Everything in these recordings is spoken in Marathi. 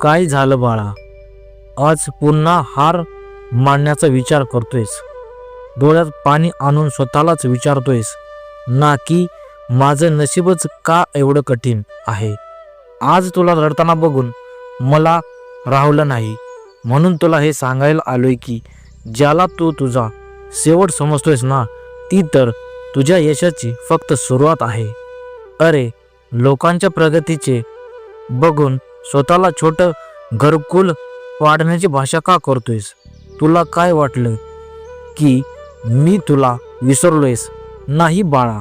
काय झालं बाळा? आज पुन्हा हार मांडण्याचा विचार करतोयस. डोळ्यात पाणी आणून स्वतःलाच विचारतोयस ना की माझं नशीबच का एवढं कठीण आहे? आज तुला रडताना बघून मला राहवलं नाही. म्हणून तुला हे सांगायला आलोय की ज्याला तू तुझा शेवट समजतोयस ना ती तर तुझ्या यशाची फक्त सुरुवात आहे. अरे लोकांच्या प्रगतीचे बघून स्वतःला छोटं घरकुल वाढण्याची भाषा का करतोयस? तुला काय वाटलं? की मी तुला विसरलोयस? नाही बाळा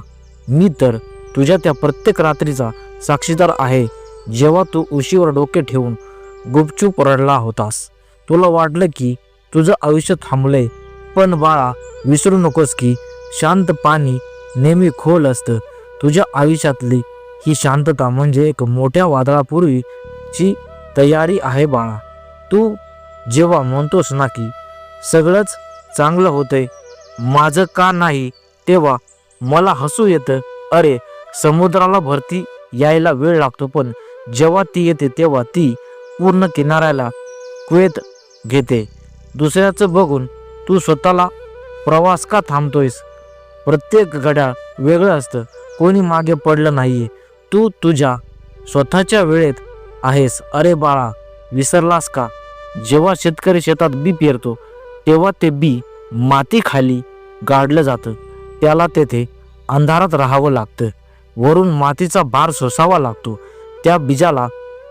मी तर तुझ्या त्या प्रत्येक रात्रीचा साक्षीदार आहे जेव्हा तू उशीवर डोके ठेवून गुपचूप रडला होतास. तुला वाटलं की तुझं आयुष्य थांबलंय पण बाळा विसरू नकोस की शांत पाणी नेहमी खोल असतं. तुझ्या आयुष्यातली ही शांतता म्हणजे एक मोठ्या वादळापूर्वी ची तयारी आहे बाळा. तू जेव्हा म्हणतोस ना की सगळंच चांगलं होतंय माझं का नाही तेव्हा मला हसू येतं. अरे समुद्राला भरती यायला वेळ लागतो पण जेव्हा ती येते तेव्हा ती पूर्ण किनाऱ्याला क्वेत घेते. दुसऱ्याचं बघून तू स्वतःला प्रवास का थांबतोयस? प्रत्येक घड्याळ वेगळं असतं. कोणी मागे पडलं नाहीये. तू तुझ्या स्वतःच्या वेळेत आहेस. अरे बाळा विसरलास का? जेव्हा शेतकरी शेतात बी पेरतो तेव्हा ते बी मातीखाली गाडलं जातं. त्याला तेथे अंधारात राहावं लागतं. वरून मातीचा भार सोसावा लागतो. त्या बीजाला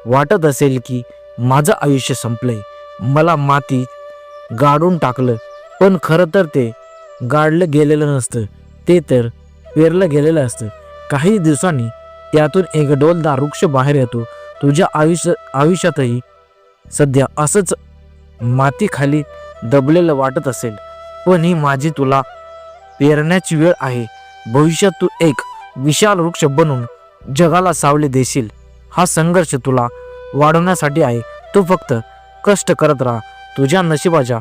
वाटत असेल की माझं आयुष्य संपलंय. मला माती गाडून टाकलं. पण खरं तर ते गाडलं गेलेलं नसतं. ते तर पेरलं गेलेलं असतं. काही दिवसांनी त्यातून एक डोलदार वृक्ष बाहेर येतो. तुझ्या आयुष्य आयुष्यातही सध्या असंच मातीखाली दबलेलं वाटत असेल. पण ही माझी तुला पेरण्याची वेळ आहे. भविष्यात तू एक विशाल वृक्ष बनून जगाला सावले देशील. हा संघर्ष तुला वाढवण्यासाठी आहे. तू फक्त कष्ट करत राहा. तुझ्या नशिबाच्या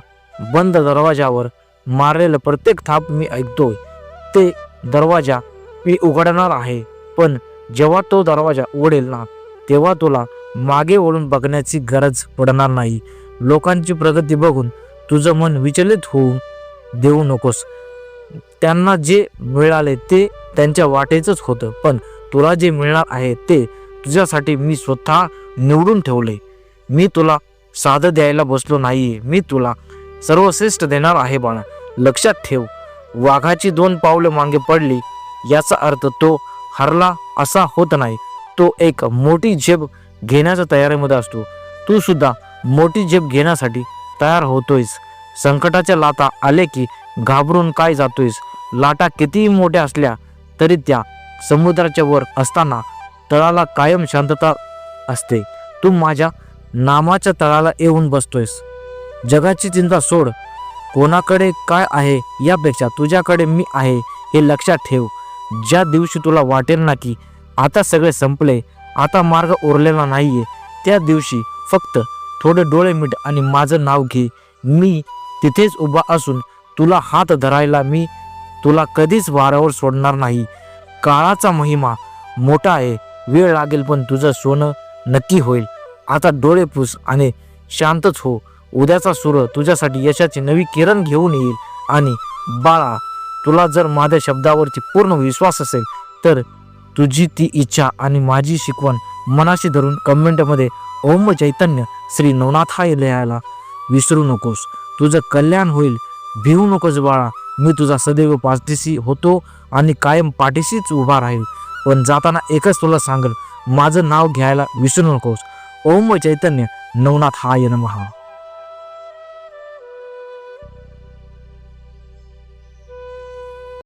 बंद दरवाजावर मारलेलं प्रत्येक थाप मी ऐकतोय. ते दरवाजा मी उघडणार आहे. पण जेव्हा तो दरवाजा उघडेल ना तेव्हा तुला मागे वळून बघण्याची गरज पडणार नाही. लोकांची प्रगती बघून तुझं मन विचलित होऊ देऊ नकोस. त्यांना जे मिळाले ते त्यांच्या वाटेचंच होतं पण तुला जे मिळणार आहे ते तुझ्यासाठी मी स्वतः निवडून ठेवले. मी तुला साधं द्यायला बसलो नाहीये. मी तुला सर्वश्रेष्ठ देणार आहे बाळा. लक्षात ठेव वाघाची दोन पावलं मागे पडली याचा अर्थ तो हरला असा होत नाही. तो एक मोठी झेप घेण्याच्या तयारीमध्ये असतो. तू सुद्धा मोठी झेप घेण्यासाठी तयार होतोयस. संकटाच्या लाटा आले की घाबरून काय जातोयस? लाटा कितीही मोठ्या असल्या तरी त्या समुद्राच्या वर असताना तळाला कायम शांतता असते. तू माझ्या नामाच्या तळाला येऊन बसतोयस. जगाची चिंता सोड. कोणाकडे काय आहे यापेक्षा तुझ्याकडे मी आहे हे लक्षात ठेव. ज्या दिवशी तुला वाटेल ना की आता सगळे संपले. आता मार्ग उरलेला नाहीये. त्या दिवशी फक्त थोडे डोळे मिट आणि माझं नाव घे. मी तिथेच उभा असून तुला हात धरायला मी तुला कधीच वाऱ्यावर सोडणार नाही. काळाचा महिमा मोठा आहे. वेळ लागेल पण तुझं सोनं नक्की होईल. आता डोळे पुस आणि शांतच हो. उद्याचा सूर्य तुझ्यासाठी यशाची नवी किरण घेऊन येईल. आणि बाळा तुला जर माझ्या शब्दावरची पूर्ण विश्वास असेल तर तुझी ती इच्छा आणि माझी शिकवण मनाशी धरून कमेंटमध्ये ओम चैतन्य श्री नवनाथाय लिहायला विसरू नकोस. तुझं कल्याण होईल. भिवू नकोस बाळा. मी तुझा सदैव पाठीशी होतो आणि कायम पाठीशीच उभा राहील. पण जाताना एकच तुला सांगेल माझं नाव घ्यायला विसरू नकोस. ओम चैतन्य नवनाथ हाय नमहा